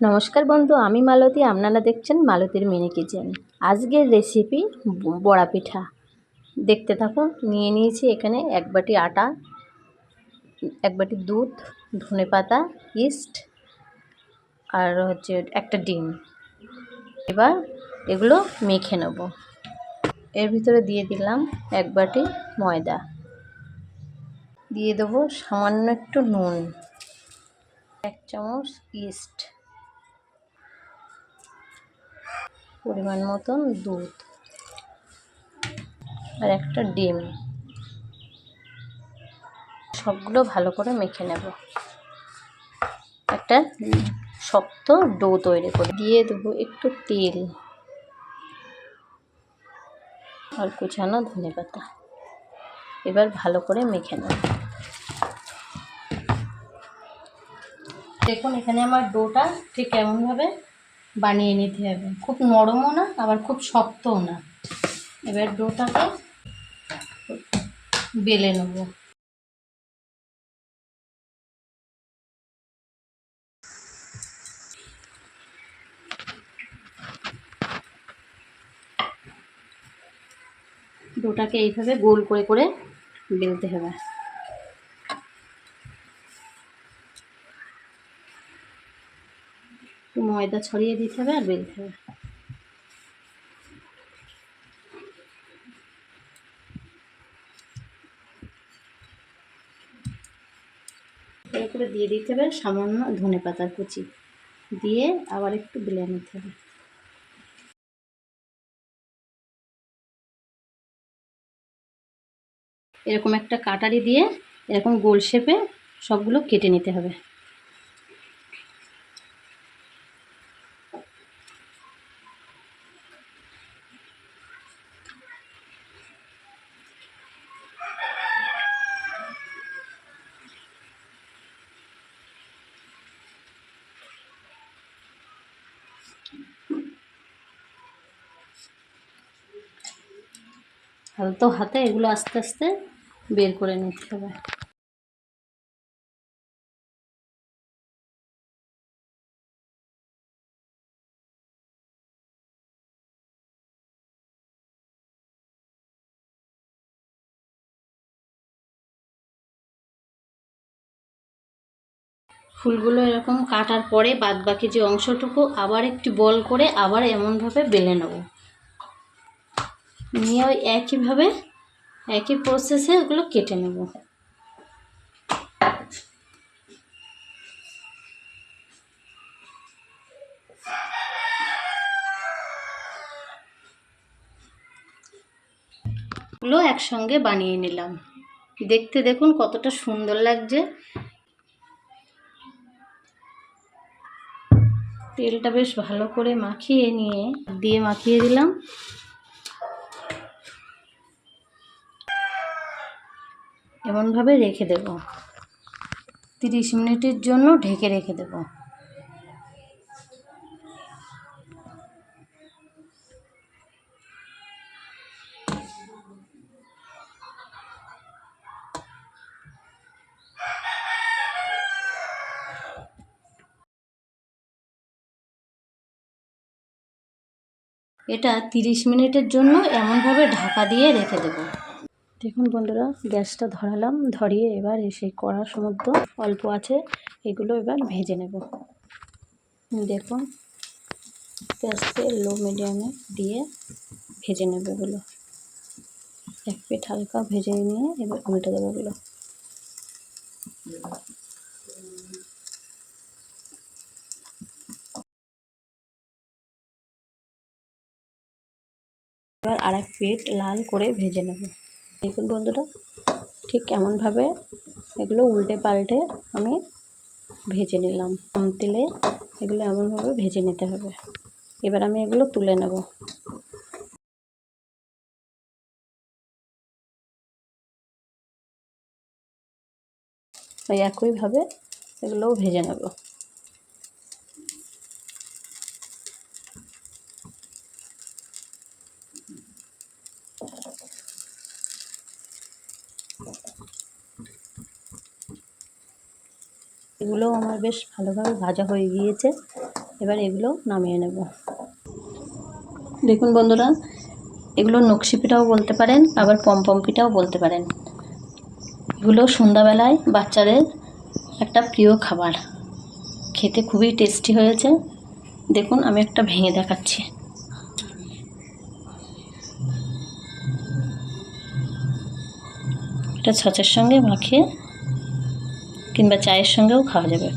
নমস্কার বন্ধু, আমি মালতী। আপনারা দেখছেন মালতীর মিনি কিচেন। আজকের রেসিপি বড়া পিঠা। দেখতে থাকুন, নিয়ে নিয়েছি এখানে এক বাটি আটা, এক বাটি দুধ, ধনে পাতা ইস্ট আর হচ্ছে একটা ডিম। এবার এগুলো মেখে নেব। এর ভিতরে দিয়ে দিলাম এক বাটি ময়দা। দিয়ে দেবো সামান্য একটু নুন, এক চামচ ইস্ট পরিমাণ মতন দুধ আর একটা ডিম। সবগুলো ভালো করে মেখে নেব। একটা শক্ত ডো তৈরি করে দিয়ে দেবো একটু তেল আর কুচানো ধনে পাতা। এবার ভালো করে মেখে নেব। দেখুন এখানে আমার ডোটা ঠিক এমনভাবে বানিয়ে নিতে হবে। খুব নরমও না, আবার খুব শক্তও না। এবার ডোটাকে বেলে নেব। ডোটাকে এইভাবে গোল করে করে বেলতে হবে। ময়দা ছড়িয়ে দিতে হবে আর বেলতে হবে। করে দিয়ে দিতে হবে সামান্য ধনে পাতার কুচি। দিয়ে আবার একটু বেলে নিতে হবে। এরকম একটা কাটারি দিয়ে এরকম গোল শেপে সবগুলো কেটে নিতে হবে। হালতো হাতে এগুলো আস্তে আস্তে বের করে নিতে হবে। ফুলগুলো এরকম কাটার পরে বাদ বাকি যে অংশটুকু আবার একটু বল করে আবার এমনভাবে বেলে নেব। নিয়ে ওই একইভাবে একই প্রসেসে ওগুলো কেটে নেব। গুলো একসঙ্গে বানিয়ে নিলাম। দেখতে দেখুন কতটা সুন্দর লাগছে। তেলটা বেশ ভালো করে মাখিয়ে নিয়ে দিয়ে মাখিয়ে দিলাম। এমনভাবে রেখে দেব। তিরিশ মিনিটের জন্য ঢেকে রেখে দেব। এটা তিরিশ মিনিটের জন্য এমনভাবে ঢাকা দিয়ে রেখে দেব। দেখুন বন্ধুরা, গ্যাসটা ধরালাম, ধরিয়ে এবার এসে কড়ার সমুদ্র অল্প আছে, এগুলো এবার ভেজে নেব। দেখুন, গ্যাসকে লো মিডিয়ামে দিয়ে ভেজে নেব এগুলো। এক পেট হালকা ভেজে নিয়ে এবার উল্টে দেবো এগুলো। এবার আর এক প্লেট লাল করে ভেজে নেব। দেখুন বন্ধুরা, ঠিক কেমনভাবে এগুলো উল্টে পাল্টে আমি ভেজে নিলাম। কম তেলে এগুলো এমনভাবে ভেজে নিতে হবে। এবার আমি এগুলো তুলে নেব। ওই একইভাবে এগুলোও ভেজে নেব। এগুলোও আমার বেশ ভালোভাবে ভাজা হয়ে গিয়েছে। এবার এগুলো নামিয়ে নেব। দেখুন বন্ধুরা, এগুলো নকশি পিঠাও বলতে পারেন, আবার পমপম পিঠাও বলতে পারেন। এগুলো সন্ধ্যাবেলায় বাচ্চাদের একটা প্রিয় খাবার। খেতে খুবই টেস্টি হয়েছে। দেখুন, আমি একটা ভেঙে দেখাচ্ছি। এটা ছাঁচের সঙ্গে মাখিয়ে কিংবা চায়ের সঙ্গেও খাওয়া যাবে।